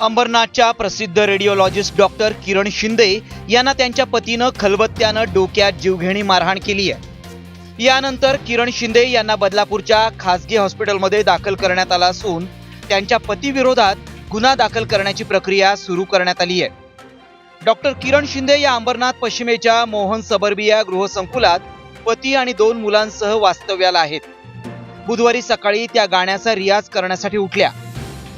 अंबरनाथच्या प्रसिद्ध radiologist doctor किरण शिंदे यांना त्यांच्या पतीनं खलबत्त्यानं डोक्यात जीवघेणी मारहाण केली आहे. यानंतर किरण शिंदे यांना बदलापूरच्या खासगी हॉस्पिटलमध्ये दाखल करण्यात आला असून त्यांच्या पतीविरोधात गुन्हा दाखल करण्याची प्रक्रिया सुरू करण्यात आली आहे. डॉक्टर किरण शिंदे या अंबरनाथ पश्चिमेच्या मोहन सबर्बिया गृहसंकुलात पती आणि दोन मुलांसह वास्तव्याला आहेत. बुधवारी सकाळी त्या गाण्याचा रियाज करण्यासाठी उठल्या.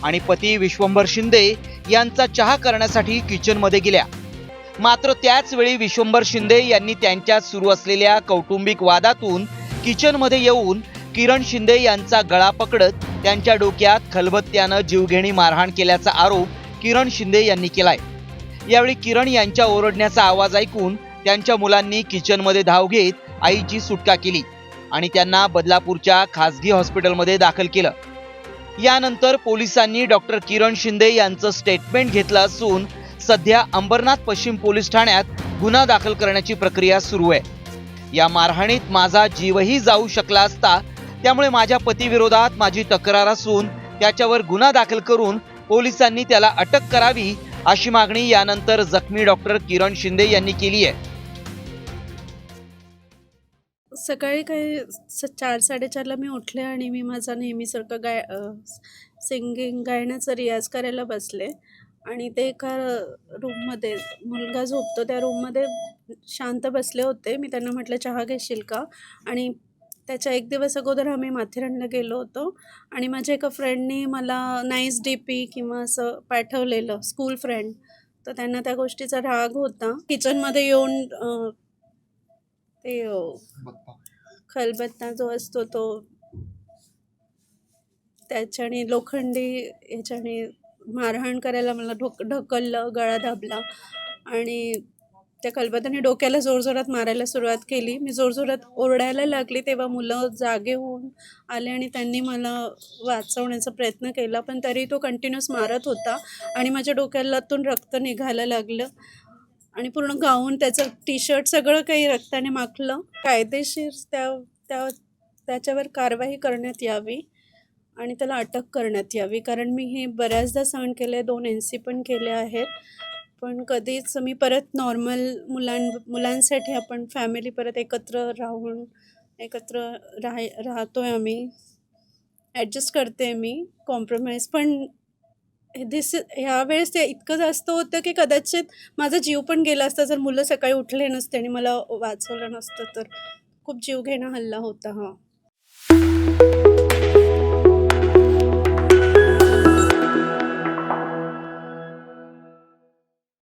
आणि पती विश्वंभर शिंदे यांचा चहा करण्यासाठी किचनमध्ये गेल्या. मात्र त्याच वेळी विश्वंभर शिंदे यांनी त्यांच्यात सुरू असलेल्या कौटुंबिक वादातून किचनमध्ये येऊन किरण शिंदे यांचा गळा पकडत त्यांच्या डोक्यात खलबत्त्यानं जीवघेणी मारहाण केल्याचा आरोप किरण शिंदे यांनी केलाय. यावेळी किरण यांच्या ओरडण्याचा आवाज ऐकून त्यांच्या मुलांनी किचनमध्ये धाव घेत आईची सुटका केली आणि त्यांना बदलापूरच्या खासगी हॉस्पिटलमध्ये दाखल केलं. यानंतर पोलिसांनी डॉक्टर किरण शिंदे यांचं स्टेटमेंट घेतलं असून सध्या अंबरनाथ पश्चिम पोलीस ठाण्यात गुन्हा दाखल करण्याची प्रक्रिया सुरू आहे. या मारहाणीत माझा जीवही जाऊ शकला असता त्यामुळे माझ्या पतीविरोधात माझी तक्रार असून त्याच्यावर गुन्हा दाखल करून पोलिसांनी त्याला अटक करावी अशी मागणी यानंतर जखमी डॉक्टर किरण शिंदे यांनी केली आहे. सकाळी काही स चार साडेचारला मी उठले आणि मी माझा नेहमीसारखं गाय सिंगिंग गायण्याचा रियाज करायला बसले. आणि ते एका रूममध्ये मुलगा झोपतो त्या रूममध्ये शांत बसले होते. मी त्यांना म्हटलं चहा घेशील का? आणि त्याच्या एक दिवस अगोदर आम्ही माथेरानला गेलो होतो. आणि माझ्या एका फ्रेंडनी मला नाईस डी पी किंवा असं पाठवलेलं स्कूल फ्रेंड तर त्यांना त्या गोष्टीचा राग होता. किचनमध्ये येऊन ते खलबत्ता जो असतो तो त्याच्याने लोखंडी ह्याच्याने मारहाण करायला मला ढोक ढकललं गळा दाबला. आणि त्या खलबत्त्याने डोक्याला जोरजोरात मारायला सुरुवात केली. मी जोरजोरात ओरडायला लागली तेव्हा मुलं जागे होऊन आले आणि त्यांनी मला वाचवण्याचा प्रयत्न केला. पण तरी तो कंटिन्युअस मारत होता आणि माझ्या डोक्यालातून रक्त निघायला लागलं. आणि पूर्ण गाऊन त्याचं टी शर्ट सगळं काही रक्ताने माखलं. कायदेशीर त्या त्या त्याच्यावर कारवाई करण्यात यावी आणि त्याला अटक करण्यात यावी. कारण मी हे बऱ्याचदा सहन केले दोन एन सी पण केले आहेत. पण कधीच मी परत नॉर्मल मुलां मुलांसाठी आपण फॅमिली परत एकत्र राहून एकत्र राह राहतो आहे आम्ही. ॲडजस्ट करते मी. कॉम्प्रोमाइज पण दिस ह्यावेळेस ते इतकं जास्त होतं की कदाचित माझा जीव पण गेला असता जर मुलं सकाळी उठले नसते आणि मला वाचवलं नसतं तर खूप जीव घेणं हल्ला होता हा.